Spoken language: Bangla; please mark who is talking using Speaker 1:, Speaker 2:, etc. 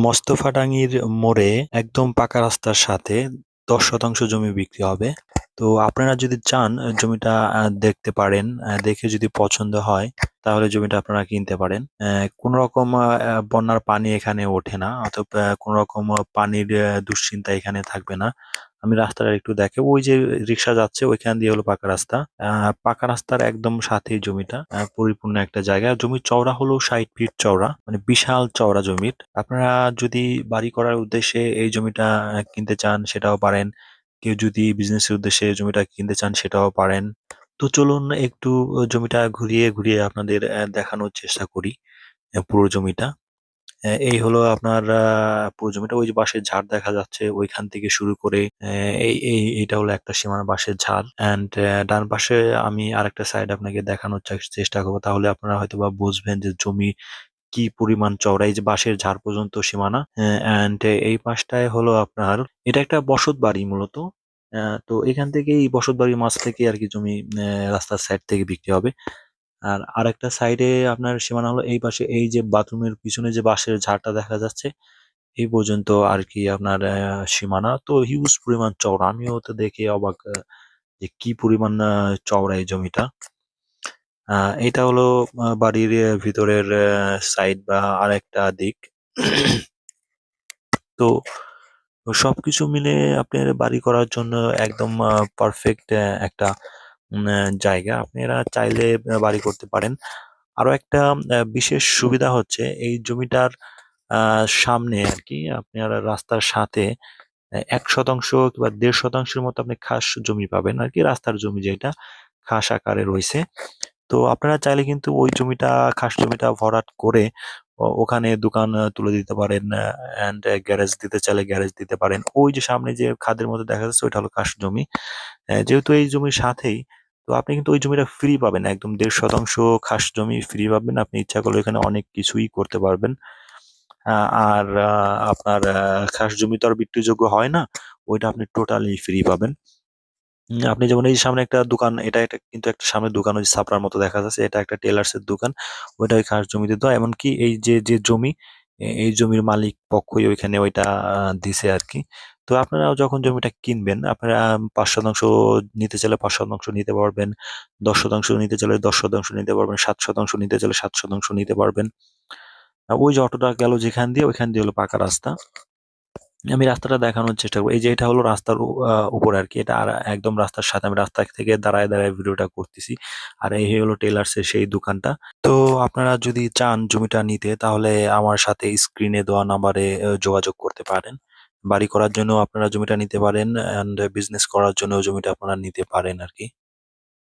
Speaker 1: মোস্তফাডাঙ্গির মোড়ে একদম পাকা রাস্তার সাথে দশ শতাংশ জমি বিক্রি হবে। তো আপনারা যদি চান জমিটা দেখতে পারেন দেখে যদি পছন্দ হয়, তাহলে জমিটা আপনারা কিনতে পারেন। কোনো রকম বন্যার পানি এখানে ওঠে না, অথবা কোনো রকম পানির দুশ্চিন্তা এখানে থাকবে না। আমি রাস্তাটা একটু দেখে, ওই যে রিক্সা যাচ্ছে, ওইখান দিয়ে হলো পাকা রাস্তা। পাকা রাস্তার একদম সাথেই জমিটা পরিপূর্ণ একটা জায়গা। জমির চওড়া হলো ষাট ফিট চওড়া মানে বিশাল চওড়া জমির। আপনারা যদি বাড়ি করার উদ্দেশ্যে এই জমিটা কিনতে চান, সেটাও পারেন। কেউ যদি বিজনেসের উদ্দেশ্যে জমিটা কিনতে চান সেটাও পারেন। তো চলুন একটু জমিটা ঘুরিয়ে ঘুরিয়ে আপনাদের দেখানোর চেষ্টা করি পুরো জমিটা। এই হলো আপনার পুরো জমিটা। ওই যে বাঁশের ঝাড় দেখা যাচ্ছে, ওইখান থেকে শুরু করে এই এই, এইটা হলো একটা সীমানা বাঁশের ঝাড়। অ্যান্ড ডান পাশে আমি আরেকটা সাইড আপনাকে দেখানোর চেষ্টা করব। তাহলে আপনারা হয়তো বা বুঝবেন যে জমি কি পরিমাণ চওড়া, এই যে বাঁশের ঝাড় পর্যন্ত সীমানা অ্যান্ড এই পাশটায় হলো আপনার, এটা একটা বসত বাড়ি মূলত তো এখান থেকে এই বসত বাড়ির মাছ থেকে আর কি জমি রাস্তার সাইড থেকে বিক্রি হবে। আর আরেকটা সাইডে আপনার সীমানা হলো এই পাশে, এই যে বাথরুমের পিছনে যে বাঁশের ঝাড়টা দেখা যাচ্ছে, এই পর্যন্ত আর কি আপনার সীমানা, তো হিউজ পরিমাণ চওড়া। আমিও তো দেখে অবাক যে কি পরিমাণ চওড়া এই জমিটা। আহ, এটা হলো বাড়ির ভিতরের সাইড বা আরেকটা দিক। তো সবকিছু মিলে আপনার বাড়ি করার জন্য একদম পারফেক্ট একটা জায়গা। আপনারা চাইলে বাড়ি করতে পারেন। আরও একটা বিশেষ সুবিধা হচ্ছে এই জমিটার সামনে আর কি আপনার রাস্তার সাথে এক শতাংশ কিংবা দেড় শতাংশের মতো আপনি খাস জমি পাবেন। আর কি রাস্তার জমি যেটা খাস আকারে রয়েছে। তো আপনারা চাইলে কিন্তু ওই জমিটা, খাস জমিটা ভরাট করে ওখানে দোকান তুলে দিতে পারেন অ্যান্ড গ্যারেজ দিতে চাইলে গ্যারেজ দিতে পারেন। ওই যে সামনে যে খাদের মধ্যে দেখা যাচ্ছে ওইটা হলো খাস জমি। যেহেতু এই জমির সাথেই, তো আপনি কিন্তু ওই জমিটা ফ্রি পাবেন। একদম দেড় শতাংশ খাস জমি ফ্রি পাবেন। আপনি ইচ্ছা করলে এখানে অনেক কিছুই করতে পারবেন। আর আপনার খাস জমি তো আর বিক্রিযোগ্য হয় না। ওইটা আপনি টোটালি ফ্রি পাবেন। উম, আপনি যেমন এই সামনে একটা দোকান এটা একটা কিন্তু একটা সামনে দোকান ওই ছাপড়ার মতো দেখা যাচ্ছে এটা একটা টেলার্স এর দোকান ওইটা ওই খাস জমিতে দেওয়া এমনকি এই যে যে জমি এই জমির মালিক পক্ষই ওইখানে ওইটা দিছে আর কি তো আপনারা যখন জমিটা কিনবেন আপনারা পাঁচ শতাংশ নিতে চাইলে পাঁচ শতাংশ নিতে পারবেন দশ শতাংশ নিতে চাইলে দশ শতাংশ নিতে পারবেন সাত শতাংশ নিতে চাইলে সাত শতাংশ নিতে পারবেন। ওই যে অটোটা গেল যেখান দিয়ে ওইখান দিয়ে হলো পাকা রাস্তা। আমি রাস্তাটা দেখানোর চেষ্টা করব। এই যে এটা হলো রাস্তার উপরে আর কি এটা আর একদম রাস্তার সাথে আমি রাস্তা থেকে দাঁড়ায় দাঁড়ায় ভিডিওটা করতেছি। আর এই হলো টেলার্স এর সেই দোকানটা। তো আপনারা যদি চান জমিটা নিতে, তাহলে আমার সাথে স্ক্রিনে দেওয়া নাম্বারে যোগাযোগ করতে পারেন। বাড়ি করার জন্য আপনারা জমিটা নিতে পারেন এন্ড বিজনেস করার জন্য জমিটা আপনারা নিতে পারেন আর কি